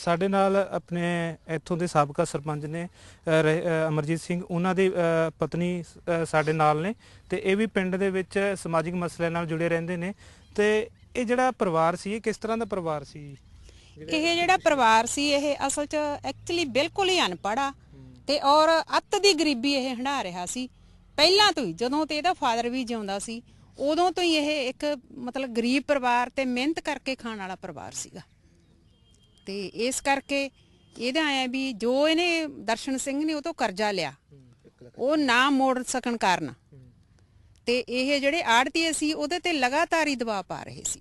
ਸਾਡੇ ਨਾਲ ਆਪਣੇ ਇੱਥੋਂ ਦੇ ਸਾਬਕਾ ਸਰਪੰਚ ਨੇ ਅ, ਅਮਰਜੀਤ ਸਿੰਘ ਉਹਨਾਂ ਦੀ ਅ, ਪਤਨੀ ਅ, ਸਾਡੇ ਨਾਲ ਨੇ ਤੇ ਇਹ ਵੀ ਪਿੰਡ ਦੇ ਵਿੱਚ ਸਮਾਜਿਕ ਮਸਲਿਆਂ ਨਾਲ ਜੁੜੇ ਰਹਿੰਦੇ ਨੇ ਤੇ ਇਹ ਜਿਹੜਾ ਪਰਿਵਾਰ ਸੀ ਇਹ ਕਿਸ ਤਰ੍ਹਾਂ ਦਾ ਪਰਿਵਾਰ ਸੀ? ਇਹ ਜਿਹੜਾ ਪਰਿਵਾਰ ਸੀ ਇਹ ਅਸਲ 'ਚ ਐਕਚੁਅਲੀ ਬਿਲਕੁਲ ਹੀ ਅਨਪੜਾ ਤੇ ਔਰ ਅੱਤ ਦੀ ਗਰੀਬੀ ਇਹ ਹੰਢਾ ਰਿਹਾ ਸੀ। ਪਹਿਲਾਂ ਤੋਂ ਹੀ ਜਦੋਂ ਤੇ ਇਹਦਾ ਫਾਦਰ ਵੀ ਜਿਉਂਦਾ ਸੀ ਉਦੋਂ ਤੋਂ ਹੀ ਇਹ ਇੱਕ ਮਤਲਬ ਗਰੀਬ ਪਰਿਵਾਰ ਤੇ ਮਿਹਨਤ ਕਰਕੇ ਖਾਣ ਵਾਲਾ ਪਰਿਵਾਰ ਸੀਗਾ। ਤੇ ਇਸ ਕਰਕੇ ਇਹਦਾ ਆਇਆ ਵੀ ਜੋ ਇਹਨੇ ਦਰਸ਼ਨ ਸਿੰਘ ਨੇ ਉਹ ਤੋਂ ਕਰਜ਼ਾ ਲਿਆ। ਉਹ ਨਾ ਮੋੜ ਸਕਣ ਕਾਰਨ। ਤੇ ਇਹ ਜਿਹੜੇ ਆੜਤੀਏ ਸੀ ਉਹਦੇ ਤੇ ਲਗਾਤਾਰ ਹੀ ਦਬਾਅ ਪਾ ਰਹੇ ਸੀ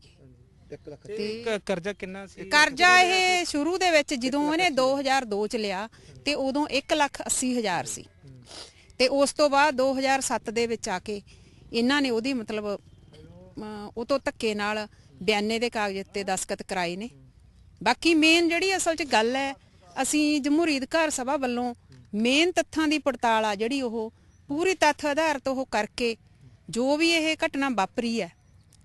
ਤੇ ਕਰਜ਼ਾ ਕਿੰਨਾ ਸੀ? ਕਰਜ਼ਾ ਇਹ ਸ਼ੁਰੂ ਦੇ ਵਿੱਚ ਜਦੋਂ ਇਹਨੇ 2002 ਚ ਲਿਆ ਤੇ ਉਦੋਂ 1 ਲੱਖ 80 ਹਜ਼ਾਰ ਸੀ। ਤੇ ਉਸ ਤੋਂ ਬਾਅਦ 2007 ਦੇ ਵਿੱਚ ਆ ਕੇ ਇਹਨਾਂ ਨੇ ਉਹਦੀ ਮਤਲਬ ਉਹ ਤੋਂ ਧੱਕੇ ਨਾਲ ਬਿਆਨੇ ਦੇ ਕਾਗਜ਼ ਤੇ ਦਸਖਤ ਕਰਾਏ ਨੇ। ਬਾਕੀ ਮੇਨ ਜਿਹੜੀ ਅਸਲ 'ਚ ਗੱਲ ਹੈ, ਅਸੀਂ ਜਮਹੂਰੀ ਅਧਿਕਾਰ ਸਭਾ ਵੱਲੋਂ ਮੇਨ ਤੱਥਾਂ ਦੀ ਪੜਤਾਲ ਆ ਜਿਹੜੀ ਉਹ ਪੂਰੀ ਤੱਥ ਆਧਾਰਿਤ ਉਹ ਕਰਕੇ ਜੋ ਵੀ ਇਹ ਘਟਨਾ ਵਾਪਰੀ ਹੈ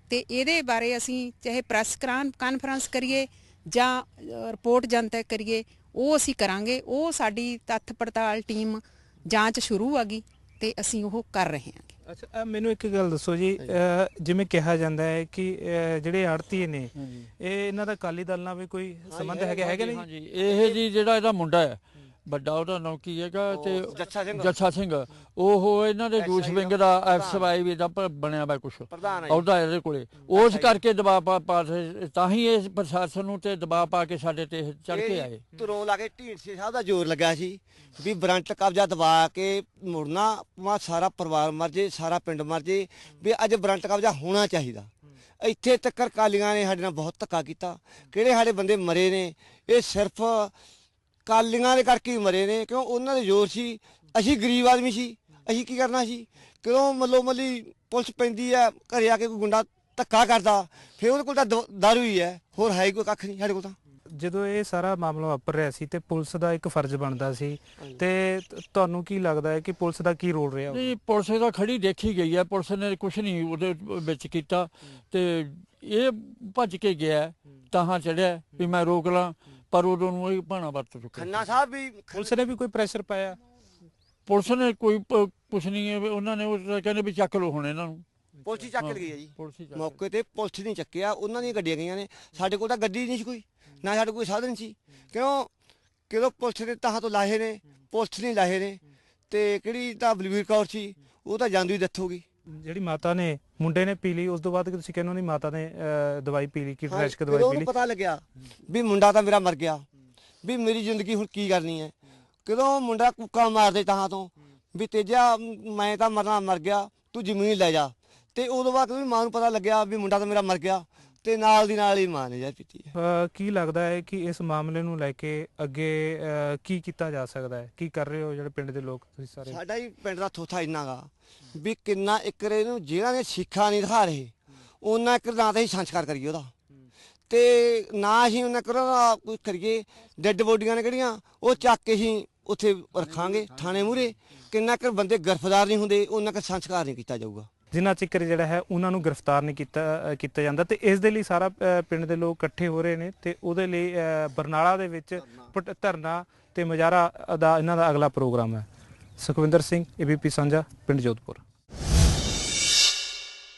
ਤੇ ਇਹਦੇ ਬਾਰੇ ਅਸੀਂ ਚਾਹੇ ਪ੍ਰੈਸ ਕਾਨਫਰੰਸ ਕਰੀਏ ਜਾਂ ਰਿਪੋਰਟ ਜਨਤਕ ਕਰੀਏ, ਉਹ ਅਸੀਂ ਕਰਾਂਗੇ। ਉਹ ਸਾਡੀ ਤੱਥ ਪੜਤਾਲ ਟੀਮ ਜਾਂਚ ਸ਼ੁਰੂ ਆ ਗਈ। ਤੇ ਅਸੀਂ ਉਹ ਕਰ ਰਹੇ ਹਾਂ। ਅੱਛਾ ਮੈਨੂੰ ਇੱਕ ਗੱਲ ਦੱਸੋ ਜੀ ਅ, ਜਿਵੇਂ ਕਿਹਾ ਜਾਂਦਾ ਹੈ ਕਿ ਅ, ਜਿਹੜੇ ਆੜਤੀਏ ਨੇ ਇਹ ਇਹਨਾਂ ਦਾ ਅਕਾਲੀ ਦਲ ਨਾਲ ਵੀ ਕੋਈ ਸੰਬੰਧ ਹੈਗੇ ਹੈਗੇ ਨਹੀਂ ਹਾਂਜੀ ਇਹ ਜੀ ਜਿਹੜਾ ਇਹਦਾ ਮੁੰਡਾ ਹੈ। ਵੱਡਾ ਉਹਦਾ ਨਾਮ ਕੀ ਹੈਗਾ ਤੇ ਜੱਸਾ ਸਿੰਘ। ਉਹ ਇਹਨਾਂ ਦੇ ਜੂਸ ਵਿੰਗ ਦਾ ਐਫਐਸਵਾਈ ਵੀ ਦਾ ਬਣਿਆ ਵਾ ਕੁਛ। ਉਹਦਾ ਇਹਦੇ ਕੋਲੇ। ਉਸ ਕਰਕੇ ਦਬਾਅ ਪਾ ਪਾ ਤਾਂ ਹੀ ਇਸ ਪ੍ਰਸ਼ਾਸਨ ਨੂੰ ਤੇ ਦਬਾਅ ਪਾ ਕੇ ਸਾਡੇ ਤੇ ਚੜ ਕੇ ਆਏ। ਤੁਰੋਂ ਲਾ ਕੇ ਢੀਂਡਸੇ ਸਾਹਿਬ ਦਾ ਜ਼ੋਰ ਲੱਗਾ ਸੀ ਵੀ ਬਰੰਟ ਕਬਜ਼ਾ ਦਬਾ ਕੇ ਮੁੜਨਾ ਮਾ ਸਾਰਾ ਪਰਿਵਾਰ ਮਰ ਜੇ ਸਾਰਾ ਪਿੰਡ ਮਰ ਜੇ ਵੀ ਅੱਜ ਬਰੰਟ ਕਬਜ਼ਾ ਹੋਣਾ ਚਾਹੀਦਾ। ਇੱਥੇ ਤੱਕਰ ਕਾਲੀਆਂ ਨੇ ਸਾਡੇ ਨਾਲ ਬਹੁਤ ਧੱਕਾ ਕੀਤਾ। ਕਿਹੜੇ ਸਾਡੇ ਬੰਦੇ ਮਰੇ ਨੇ? ਇਹ ਸਿਰਫ ਕਾਲੀਆਂ ਦੇ ਕਰਕੇ ਹੀ ਮਰੇ ਨੇ ਕਿਉਂ ਉਹਨਾਂ ਦੇ ਜ਼ੋਰ ਸੀ? ਅਸੀਂ ਗਰੀਬ ਆਦਮੀ ਸੀ ਅਸੀਂ ਕੀ ਕਰਨਾ ਸੀ? ਕਿਉਂ ਮੱਲੋ ਮੱਲੀ ਪੁਲਿਸ ਪੈਂਦੀ ਆ ਘਰੇ ਆ ਕੇ ਕੋਈ ਗੁੰਡਾ ਧੱਕਾ ਕਰਦਾ? ਫਿਰ ਉਹਦੇ ਕੋਲ ਤਾਂ ਦ- ਦਾਰੂ ਹੀ ਹੈ ਹੋਰ ਹੈ ਹੀ ਕੋਈ ਕੱਖ ਨਹੀਂ ਸਾਡੇ ਕੋਲ ਤਾਂ। ਜਦੋਂ ਇਹ ਸਾਰਾ ਮਾਮਲਾ ਵਾਪਰ ਰਿਹਾ ਸੀ ਤੇ ਪੁਲਿਸ ਦਾ ਇੱਕ ਫਰਜ਼ ਬਣਦਾ ਸੀ ਤੇ ਤ- ਤੁਹਾਨੂੰ ਕੀ ਲੱਗਦਾ ਹੈ ਕਿ ਪੁਲਿਸ ਦਾ ਕੀ ਰੋਲ ਰਿਹਾ? ਨਹੀਂ ਪੁਲਿਸ ਤਾਂ ਖੜੀ ਦੇਖੀ ਗਈ ਹੈ ਪੁਲਿਸ ਨੇ ਕੁਝ ਨਹੀਂ ਉਹਦੇ ਵਿੱਚ ਕੀਤਾ ਤੇ ਇਹ ਭੱਜ ਕੇ ਗਿਆ ਤਾਹਾਂ ਚੜਿਆ ਵੀ ਮੈਂ ਰੋਕ ਲਾਂ। ਪਰ ਉਦੋਂ ਨੂੰ ਇਹ ਭਾਣਾ ਵਰਤ ਚੁੱਕਾ ਖੰਨਾ ਸਾਹਿਬ ਵੀ ਪੁਲਿਸ ਨੇ ਵੀ ਕੋਈ ਪ੍ਰੈਸ਼ਰ ਪਾਇਆ। ਪੁਲਿਸ ਨੇ ਕੋਈ ਪ- ਕੁਛ ਨਹੀਂ ਹੈ ਵੀ ਉਹਨਾਂ ਨੇ ਉਹ ਤਾਂ ਕਹਿੰਦੇ ਵੀ ਚੱਕ ਲਓ ਹੁਣ ਇਹਨਾਂ ਨੂੰ। ਪੁਲਿਸ ਹੀ ਚੱਕ ਹੈ ਜੀ। ਪੁਲਿਸ ਹੀ ਚੱਕ ਮੌਕੇ ਤੇ ਪੁਲਿਸ ਨਹੀਂ ਚੱਕਿਆ ਉਹਨਾਂ ਦੀਆਂ ਗੱਡੀਆਂ ਗਈਆਂ ਨੇ। ਸਾਡੇ ਕੋਲ ਤਾਂ ਗੱਡੀ ਨਹੀਂ ਸੀ ਕੋਈ ਨਾ ਸਾਡੇ ਕੋਲ ਕੋਈ ਸਾਧਨ ਸੀ। ਕਿਉਂ? ਕਿਉਂ ਪੁਲਿਸ ਦੇ ਤਾਹਾਂ ਤੋਂ ਲਾਹੇ ਨੇ ਪੁਲਿਸ ਨਹੀਂ ਲਾਹੇ ਨੇ ਤੇ ਕਿਹੜੀ ਤਾਂ ਬਲਵੀਰ ਕੌਰ ਸੀ ਉਹ ਤਾਂ ਜਾਂਦੀ ਡੈਥ ਹੋ ਗਈ। ਜਿਹੜੀ ਮਾਤਾ ਨੇ ਮੁੰਡੇ ਨੇ ਪੀ ਲਈ ਉਸ ਤੋਂ ਬਾਅਦ ਕਿ ਤੁਸੀਂ ਕਹਿੰਦੇ ਹੋ ਦੀ ਮਾਤਾ ਨੇ ਦਵਾਈ ਪੀ ਲਈ ਕੀਟਨਾਸ਼ਕ ਦਵਾਈ ਪੀ ਉਹਨੂੰ ਲਈ? ਪਤਾ ਲੱਗਿਆ ਵੀ ਮੁੰਡਾ ਤਾਂ ਮੇਰਾ ਮਰ ਗਿਆ ਵੀ ਮੇਰੀ ਜ਼ਿੰਦਗੀ ਹੁਣ ਕੀ ਕਰਨੀ ਹੈ? ਕਦੋਂ ਮੁੰਡਾ ਕੁੱਕਾ ਮਾਰਦੇ ਤਾਹਾਂ ਤੋਂ ਵੀ ਤੇਜਾ ਮੈਂ ਤਾਂ ਮਰਨਾ ਮਰ ਗਿਆ ਤੂੰ ਜ਼ਮੀਨ ਲੈ ਜਾ। ਤੇ ਉਦੋਂ ਬਾਅਦ ਵੀ ਮਾਂ ਨੂੰ ਪਤਾ ਲੱਗਿਆ ਵੀ ਮੁੰਡਾ ਤਾਂ ਮੇਰਾ ਮਰ ਗਿਆ। ਤੇ ਨਾਲ ਦੀ ਨਾਲ ਹੀ ਮਾਂ ਨੇ ਜਾ ਪੀਤੀ ਹੈ। ਕੀ ਲੱਗਦਾ ਹੈ ਕਿ ਇਸ ਮਾਮਲੇ ਨੂੰ ਲੈ ਕੇ ਅੱਗੇ ਕੀ ਕੀਤਾ ਜਾ ਸਕਦਾ ਹੈ? ਕੀ ਕਰ ਰਹੇ ਹੋ ਜਿਹੜੇ ਪਿੰਡ ਦੇ ਲੋਕ ਤੁਸੀਂ ਸਾਰੇ? ਸਾਡਾ ਹੀ ਪਿੰਡ ਦਾ ਥੋਥਾ ਇੰਨਾ ਗਾ ਵੀ ਕਿੰਨਾ ਇੱਕਰੇ ਨੂੰ ਜਿਹੜਾ ਨੇ ਸਿੱਖਾ ਨਹੀਂ ਦਿਖਾ ਰਹੇ ਉਹਨਾਂ ਇੱਕ ਨਾ ਤਾਂ ਹੀ ਸੰਸਕਾਰ ਕਰੀਏ ਉਹਦਾ। ਤੇ ਨਾ ਅਸੀਂ ਉਹਨਾਂ ਕਰੋ ਕੁਝ ਕਰੀਏ ਡੈੱਡ ਬੋਡੀਆਂ ਨੇ ਕਿਹੜੀਆਂ ਉਹ ਚੱਕ ਕੇ ਅਸੀਂ ਉੱਥੇ ਰੱਖਾਂਗੇ ਥਾਣੇ ਮੂਰੇ ਕਿੰਨਾ ਕਰ ਬੰਦੇ ਗ੍ਰਿਫਤਾਰ ਨਹੀਂ ਹੁੰਦੇ ਉਹਨਾਂ ਕਰ ਸੰਸਕਾਰ ਨਹੀਂ ਕੀਤਾ ਜਾਊਗਾ। ਜਿਨ੍ਹਾਂ ਚਿਕਰ ਜਿਹੜਾ ਹੈ ਉਹਨਾਂ ਨੂੰ ਗ੍ਰਿਫਤਾਰ ਨਹੀਂ ਕੀਤਾ ਕੀਤਾ ਜਾਂਦਾ ਤੇ ਇਸ ਦੇ ਲਈ ਸਾਰਾ ਪਿੰਡ ਦੇ ਲੋਕ ਇਕੱਠੇ ਹੋ ਰਹੇ ਨੇ ਤੇ ਉਹਦੇ ਲਈ ਬਰਨਾਲਾ ਦੇ ਵਿੱਚ ਧਰਨਾ। ਤੇ ਮੁਜ਼ਾਹਰਾ ਦਾ ਇਹਨਾਂ ਦਾ ਅਗਲਾ ਪ੍ਰੋਗਰਾਮ ਹੈ। ਸੁਖਵਿੰਦਰ ਸਿੰਘ ਏਬੀਪੀ ਸਾਂਝਾ ਪਿੰਡ ਜੋਧਪੁਰ।